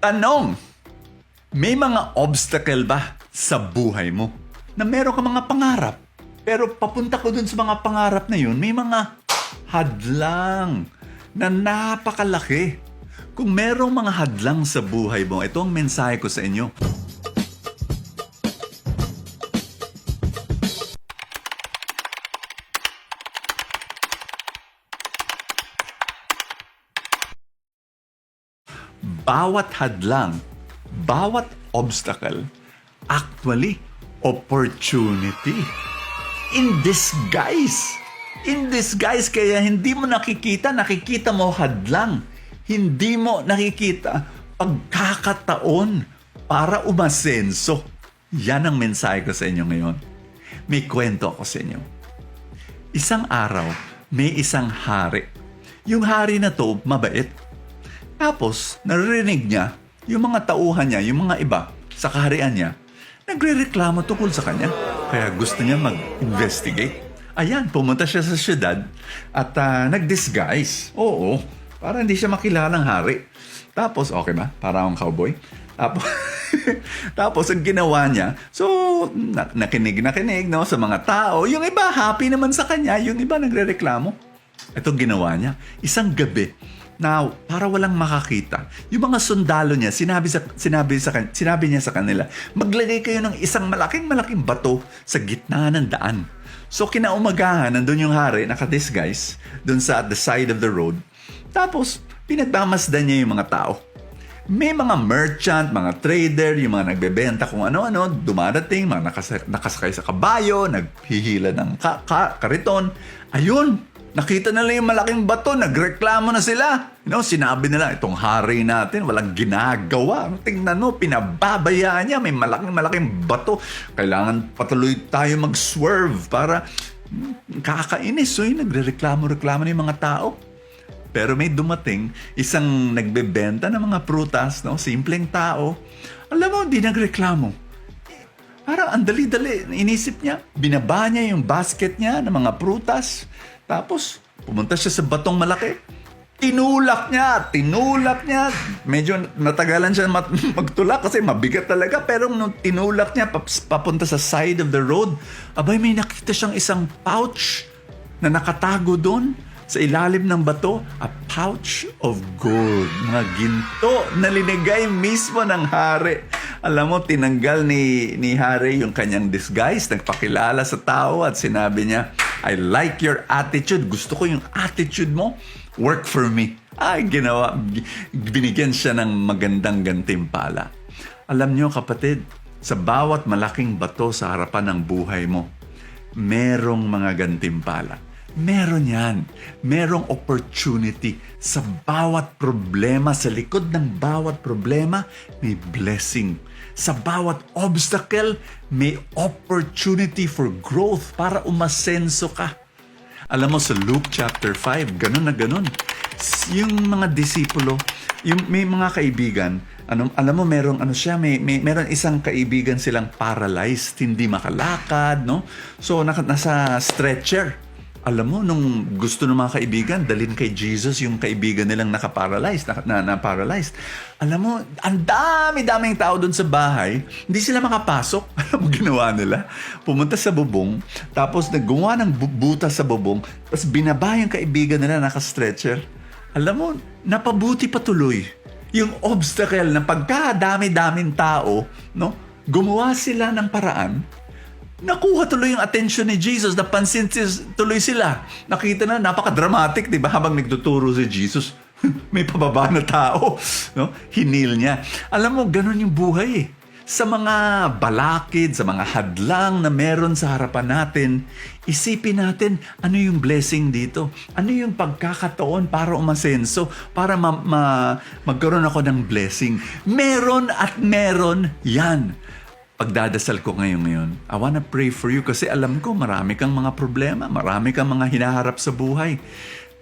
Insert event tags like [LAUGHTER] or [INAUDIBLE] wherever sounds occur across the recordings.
Tanong! May mga obstacle ba sa buhay mo? Na meron ka mga pangarap. Pero papunta ko dun sa mga pangarap na yun, may mga hadlang na napakalaki. Kung merong mga hadlang sa buhay mo, ito ang mensahe ko sa inyo. Bawat hadlang, bawat obstacle, actually, opportunity. In disguise. In disguise, kaya hindi mo nakikita, nakikita mo hadlang. Hindi mo nakikita pagkakataon para umasenso. Yan ang mensahe ko sa inyo ngayon. May kwento ako sa inyo. Isang araw, may isang hari. Yung hari na to, mabait. Tapos, naririnig niya, yung mga tauhan niya, yung mga iba, sa kaharian niya, nagre-reklamo tungkol sa kanya. Kaya gusto niya mag-investigate. Ayan, pumunta siya sa syudad at ah, nag-disguise. Oo, para hindi siya makilalang hari. Tapos, okay ba? Para akong cowboy. Tapos, [LAUGHS] tapos ang ginawa niya, so na- nakinig nakinig no, sa mga tao. Yung iba happy naman sa kanya, yung iba nagre-reklamo. Ito ginawa niya. Isang gabi, Now, para walang makakita, yung mga sundalo niya, sinabi, sa, sinabi, sa, sinabi niya sa kanila, maglagay kayo ng isang malaking malaking bato sa gitna ng daan. So, kinaumagahan, nandun yung hari, naka-disguise, dun sa the side of the road. Tapos, pinagmamasdan niya yung mga tao. May mga merchant, mga trader, yung mga nagbebenta kung ano-ano, dumadating, mga nakasa- nakasakay sa kabayo, naghihila ng ka- ka- kariton. Ayun, nakita nila yung malaking bato, nagreklamo na sila. You know, sinabi nila, itong hari natin, walang ginagawa. Tingnan mo, pinababayaan niya, may malaking malaking bato. Kailangan patuloy tayo mag-swerve para hmm, kakainis. So, yun, nagre-reklamo-reklamo na yung mga tao. Pero may dumating isang nagbebenta ng mga prutas, no? Simpleng tao. Alam mo, hindi nagreklamo. Parang ang dali-dali. Inisip niya, binaba niya yung basket niya ng mga prutas. Tapos, pumunta siya sa batong malaki. Tinulak niya, tinulak niya. Medyo natagalan siya [LAUGHS] magtulak kasi mabigat talaga. Pero nung tinulak niya pap- papunta sa side of the road, abay may nakita siyang isang pouch na nakatago doon sa ilalim ng bato, a pouch of gold. Mga ginto na linigay mismo ng hari. Alam mo, tinanggal ni, ni hari yung kanyang disguise, nagpakilala sa tao at sinabi niya, I like your attitude. Gusto ko yung attitude mo. Work for me. Ay, ginawa. Binigyan siya ng magandang gantimpala. Alam niyo kapatid, sa bawat malaking bato sa harapan ng buhay mo, merong mga gantimpala. Meron yan. Merong opportunity. Sa bawat problema, sa likod ng bawat problema, may blessing. Sa bawat obstacle, may opportunity for growth para umasenso ka. Alam mo sa Luke chapter 5, ganun na ganun. Yung mga disipulo, yung may mga kaibigan, ano, alam mo merong ano siya, may, may meron isang kaibigan silang paralyzed, hindi makalakad, no? So naka, nasa stretcher. Alam mo, nung gusto ng mga kaibigan, dalhin kay Jesus yung kaibigan nilang nakaparalyzed, na, na, na paralyzed. Alam mo, ang dami-daming tao doon sa bahay, hindi sila makapasok. [LAUGHS] Alam mo, ginawa nila? Pumunta sa bubong, tapos naggawa ng bu- butas sa bubong, tapos binaba yung kaibigan nila naka-stretcher. Alam mo, napabuti pa tuloy. Yung obstacle na pagkadami-daming tao, no, gumawa sila ng paraan nakuha tuloy yung attention ni Jesus. Napansin tuloy sila. Nakita na, napaka-dramatic, di ba? Habang nagtuturo si Jesus, [LAUGHS] may pababa na tao. No? Hinil niya. Alam mo, ganun yung buhay eh. Sa mga balakid, sa mga hadlang na meron sa harapan natin, isipin natin ano yung blessing dito. Ano yung pagkakataon para umasenso, para ma- ma- magkaroon ako ng blessing. Meron at meron yan pagdadasal ko ngayon ngayon, I wanna pray for you kasi alam ko marami kang mga problema, marami kang mga hinaharap sa buhay.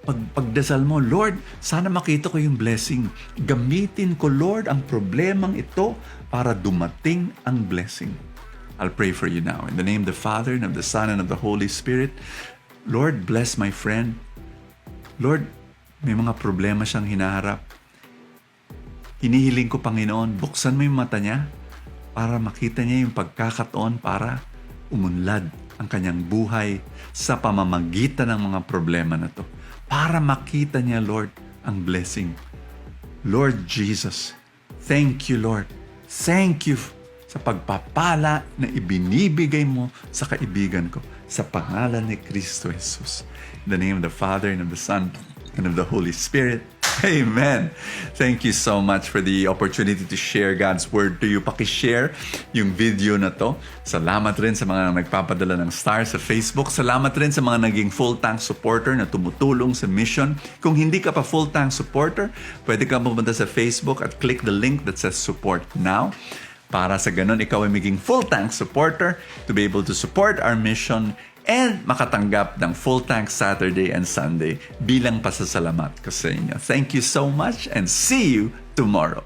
Pag, pagdasal mo, Lord, sana makita ko yung blessing. Gamitin ko, Lord, ang problemang ito para dumating ang blessing. I'll pray for you now. In the name of the Father, and of the Son, and of the Holy Spirit, Lord, bless my friend. Lord, may mga problema siyang hinaharap. hinihiling ko, Panginoon, buksan mo yung mata niya para makita niya yung pagkakataon para umunlad ang kanyang buhay sa pamamagitan ng mga problema na to. Para makita niya, Lord, ang blessing. Lord Jesus, thank you, Lord. Thank you sa pagpapala na ibinibigay mo sa kaibigan ko sa pangalan ni Kristo Jesus. In the name of the Father, and of the Son, and of the Holy Spirit. [LAUGHS] Amen. Thank you so much for the opportunity to share God's Word to you. Pakishare yung video na to. Salamat rin sa mga nagpapadala ng stars sa Facebook. Salamat rin sa mga naging full-tank supporter na tumutulong sa mission. Kung hindi ka pa full-tank supporter, pwede ka pumunta sa Facebook at click the link that says support now. Para sa ganun, ikaw ay maging full-tank supporter to be able to support our mission and makatanggap ng full tank Saturday and Sunday bilang pasasalamat ko sa inyo. Thank you so much and see you tomorrow.